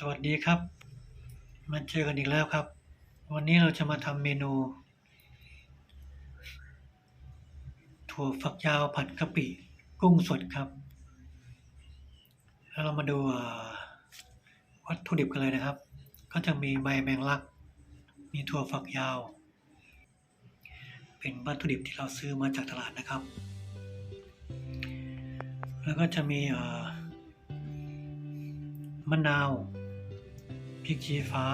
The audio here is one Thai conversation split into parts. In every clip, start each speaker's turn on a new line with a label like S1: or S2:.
S1: สวัสดีครับ มาเจอกันอีกแล้วครับ วันนี้เราจะมาทำเมนู ถั่วฝักยาวผัดกะปิกุ้งสดครับ แล้วเรามาดูวัตถุดิบกันเลยนะครับ ก็จะมีใบแมงลัก มีถั่วฝักยาว เป็นวัตถุดิบที่เราซื้อมาจากตลาดนะครับ แล้วก็จะมีมะนาว พริกชี้ฟ้า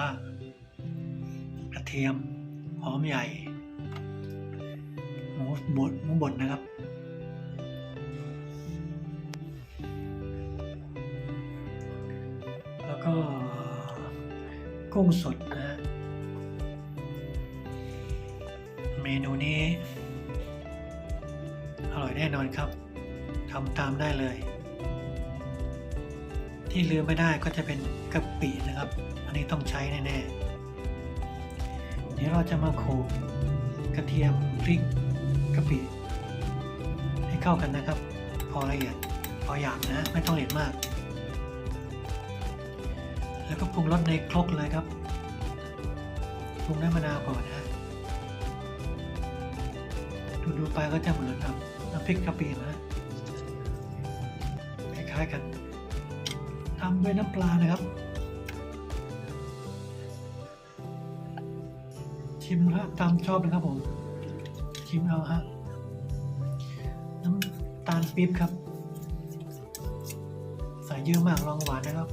S1: กระเทียม หอมใหญ่ หมูบดหมูบดนะครับ แล้วก็กุ้งสดนะฮะเมนูนี้ อร่อยแน่นอนครับทำตามได้เลย ที่ลืมไม่ได้ก็จะเป็นกะปินะครับ อันนี้ต้องใช้แน่ๆเดี๋ยวเราจะมาโขลกกระเทียมพริกกะปิ ให้เข้ากันนะครับ พอละเอียดพอหยาบนะ ไม่ต้องละเอียดมาก แล้วก็ปรุงรสในครกเลยครับปรุงด้วยมะนาวก่อนนะดูดูๆไปก็จะเหมือนกับน้ำพริกกะปินะคล้ายๆกัน ทำด้วยน้ำปลานะครับ ชิมฮะตามชอบนะครับผม ชิมเอาฮะน้ำตาลปี๊บครับ ใส่เยอะมากลองหวานนะครับ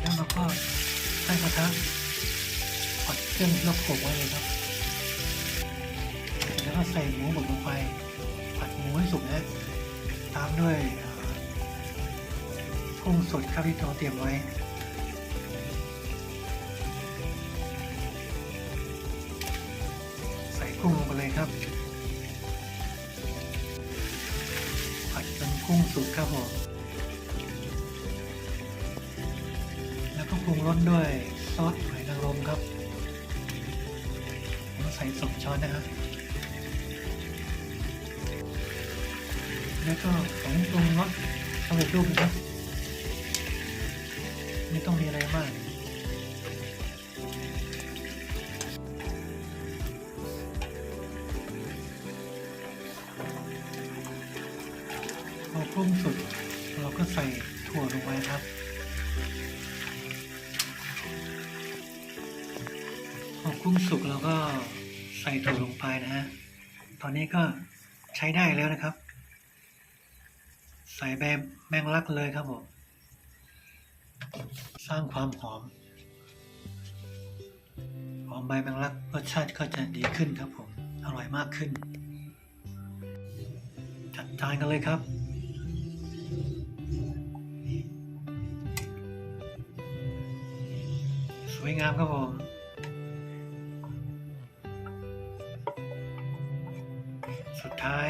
S1: แล้วเราก็ตั้งกระทะผัดเครื่องที่เราโขลกไว้เลยครับ แล้วก็ใส่หมูบดลงไป ผัดหมูให้สุกนะตามด้วยกุ้งสดครับที่เราเตรียมไว้ใส่กุ้งลงไปเลยครับ ผัดจนกุ้งสุกครับผมแล้วก็ปรุงรสด้วยซอสหอยนางรมครับ ใส่สองช้อนนะครับ แล้วก็ของปรุงรสสำเร็จรูปนะไม่ต้องมีอะไรมากพอปรุงสุดเราก็ใส่ถั่วลงไปครับพอกุ้งสุกเราก็ใส่ถั่วลงไปนะฮะ ตอนนี้ก็ใช้ได้แล้วนะครับ ใส่แบบแมงลักเลยครับผม สร้างความหอม หอมใบแมงลักรสชาติก็จะดีขึ้นครับผม อร่อยมากขึ้น จัดจานกันเลยครับสวยงามครับผมสุดท้าย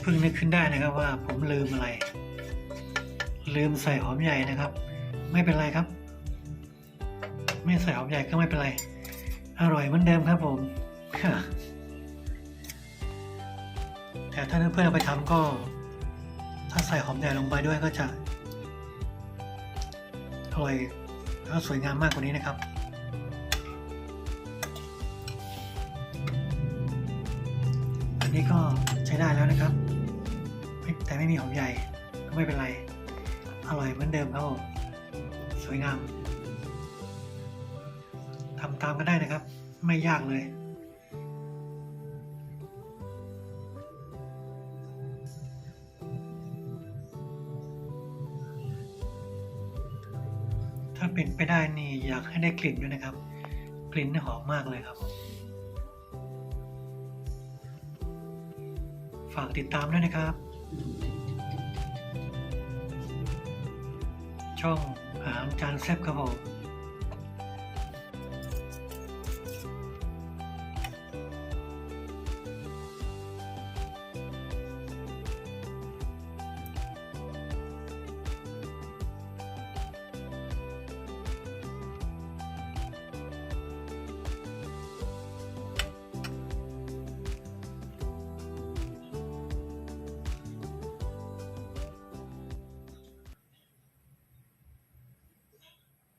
S1: เพิ่งนึกขึ้นได้นะครับว่าผมลืมอะไร ลืมใส่หอมใหญ่นะครับ ไม่เป็นไรครับ ไม่ใส่หอมใหญ่ก็ไม่เป็นไร อร่อยเหมือนเดิมครับผมแต่ถ้าเพื่อนๆเอาไปทำก็ ถ้าใส่หอมใหญ่ลงไปด้วยก็จะอร่อยแล้วสวยงามมากกว่านี้นะครับอันนี้ก็ ใช้ได้แล้วนะครับ แต่ไม่มีหอมใหญ่ก็ไม่เป็นไร อร่อยเหมือนเดิมครับผมสวยงามทำตามก็ได้นะครับ ไม่ยากเลยถ้าเป็นไปได้นี่อยากให้ได้กลิ่นด้วยนะครับ กลิ่นหอมมากเลยครับ ฝากติดตามด้วยนะครับ ช่องอาหารจานแซ่บครับผม